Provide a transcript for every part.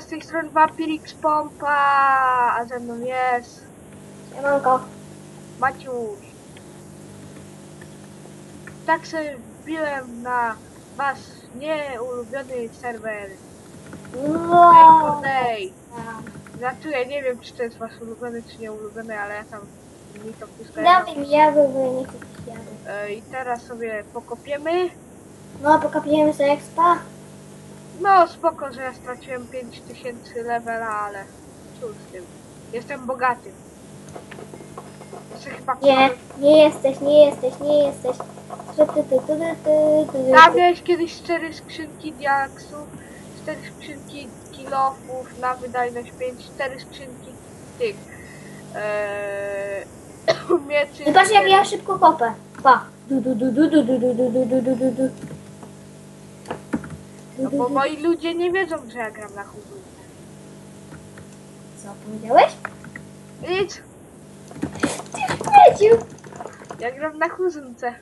z tej strony Vampirix Pompa, a ze mną jest Siemanko. Maciuś. Tak sobie wbiłem na wasz nieulubiony serwer No. Rainbow Day. Znaczy ja nie wiem czy to jest wasz ulubiony czy nieulubiony, ale ja tam mi to bo ja nie chcę pić jadu. E, I teraz sobie pokopiemy. No, pokapiemy sobie expa. No spoko, że ja straciłem 5000 levela, ale cóż z tym. Jestem bogaty. Jeszcze chyba Nie, nie jesteś, nie jesteś, nie jesteś. Ty, ty, ty, ty, ty, miałeś kiedyś cztery skrzynki diaksów, cztery skrzynki kilofów na wydajność 5, cztery skrzynki tych ee, mieczy. Patrz jak ja szybko kopę. Pa. Du, du, du, du, du, du, du, du, du, du, du, du. No bo moi ludzie nie wiedzą, że ja gram na hublu. Co powiedziałeś? Nic, Ty śmieciu. ja gram na huzunce.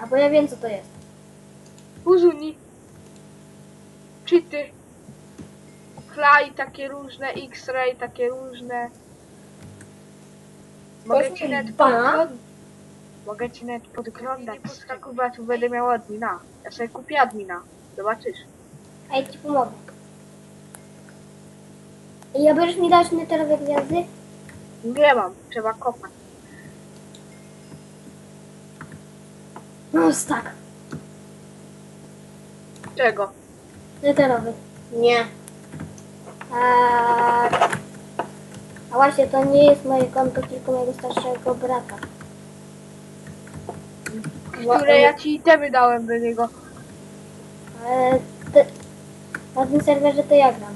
A bo ja wiem co to jest. Huzuni. Cheaty. Fly takie różne, X-ray takie różne. Mogę ci nawet. Mogę ci nawet podglądać. Kurwa, tu będę miał admina. Ja sobie kupię admina. Zobaczysz. A ja ci pomogę. I ja będziesz mi dać neterowe gwiazdy? Nie mam, trzeba kopać. No tak. Czego? Neterowy. Nie. Tak. A właśnie, to nie jest moje konto, tylko mojego starszego brata. Które ja ci itemy dałem do niego. Ale te, na tym serwerze to ja gram.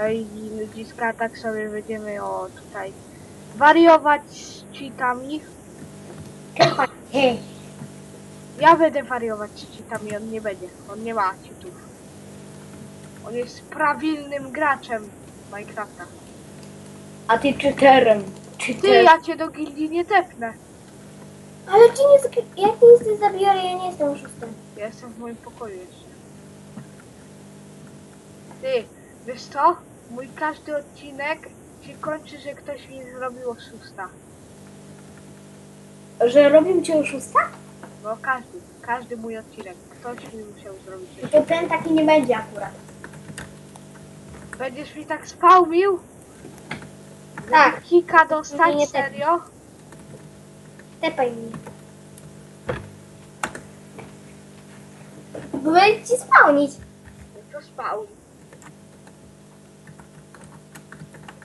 Ej, ludziska, tak sobie będziemy o tutaj wariować z cheatami. Hej. Ja będę wariować z cheatami, on nie będzie. On nie ma cheatów. On jest prawilnym graczem Minecrafta. A ty cheaterem. Ty, ja cię do gildii nie tepnę. Ale ci nie, nic nie zabiorę, ja nie jestem oszustem. Ja jestem w moim pokoju jeszcze. Ty, wiesz co? Mój każdy odcinek się kończy, że ktoś mi zrobił oszusta. Że robią cię oszusta? No każdy, każdy mój odcinek. Ktoś mi musiał zrobić. To ten taki nie będzie akurat. Będziesz mi tak spałmił? Tak. Kika dostać, Nie, nie tak. serio? Tepaj mi. Próbuję ci spełnić. To spał.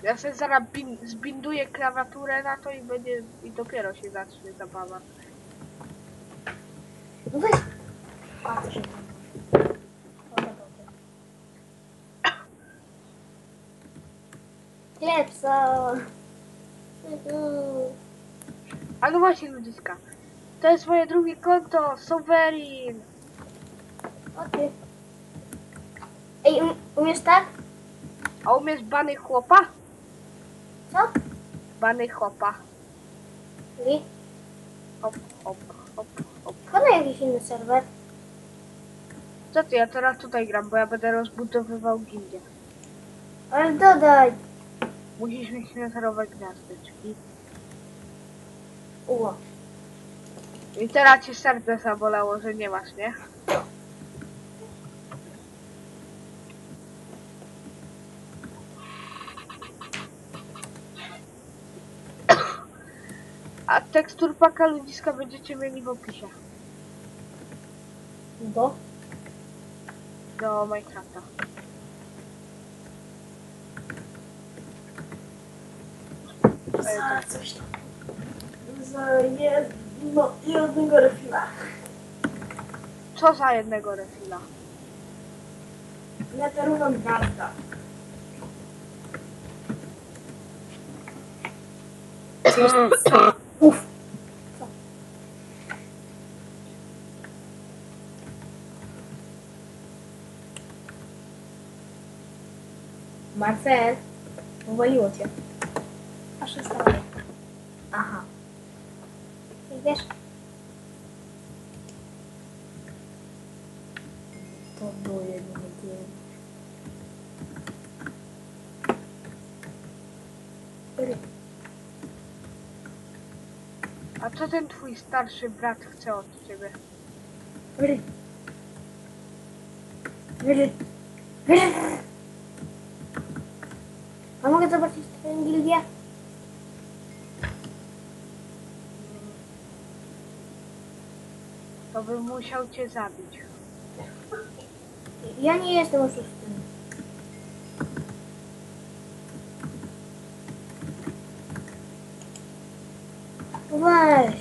Ja sobie zaraz bin, zbinduję klawiaturę na to i będzie i dopiero się zacznie zabawa. No weź. Patrz. Klepsa. A no właśnie ludziska. To jest moje drugie konto, Sovereign. O ty. Ej, um, umiesz tak? A umiesz bany chłopa? Co? Bany chłopa. I? Hop, hop, hop, hop. Podaj jakiś inny serwer. Co ty, ja teraz tutaj gram, bo ja będę rozbudowywał gildię. Ale dodaj. Musisz mieć nazarowe gniazdeczki. Uło. I teraz cię serce zabolało, że nie masz, nie? A tekstur paka ludziska będziecie mieli w opisie Do? do Minecrafta. Za coś tam. Za jedno, jednego refila. Co za jednego refila? Neterową gwiazda. Uf. Co? Marcel, uwaliło cię. Stawię. Aha. Wiesz? to było jedno zdjęcie. A co ten twój starszy brat chce od ciebie? Ry. Ry. Ry. A mogę zobaczyć twoją gildię? To bym musiał cię zabić. Ja nie jestem oszustem. Weź.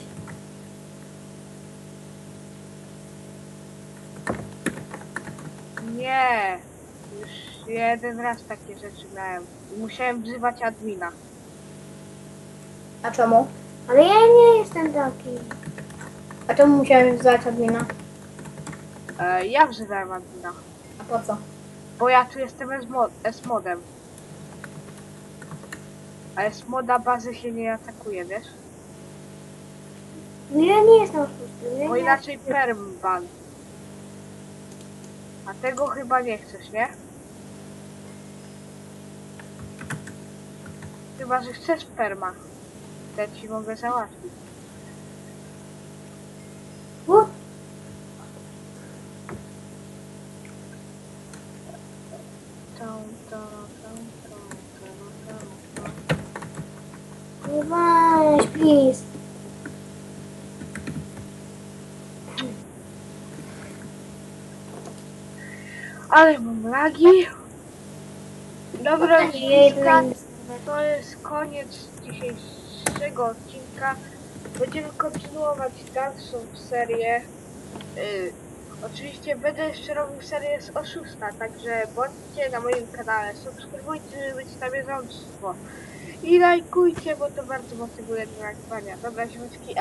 Nie. Już jeden raz takie rzeczy miałem. Musiałem wzywać admina. A czemu? Ale ja nie jestem taki. A czemu musiałem wzywać admina? E, ja wzywałem admina. A po co? Bo ja tu jestem S-mod- S-modem. A S-moda bazy się nie atakuje, wiesz? No ja nie jestem oszustem. Ja Bo nie inaczej permban. A tego chyba nie chcesz, nie? Chyba, że chcesz perma. To ci mogę załatwić. Weź, please. Ale mam lagi. Dobra, Nie jeden Miska, jest. to jest koniec dzisiejszego odcinka. Będziemy kontynuować dalszą serię. Y, oczywiście będę jeszcze robił serię z oszusta, także bądźcie na moim kanale, subskrybujcie, żeby być na bieżąco. I lajkujcie, bo to bardzo motywuje do nagrywania. Dobra, ziomeczki,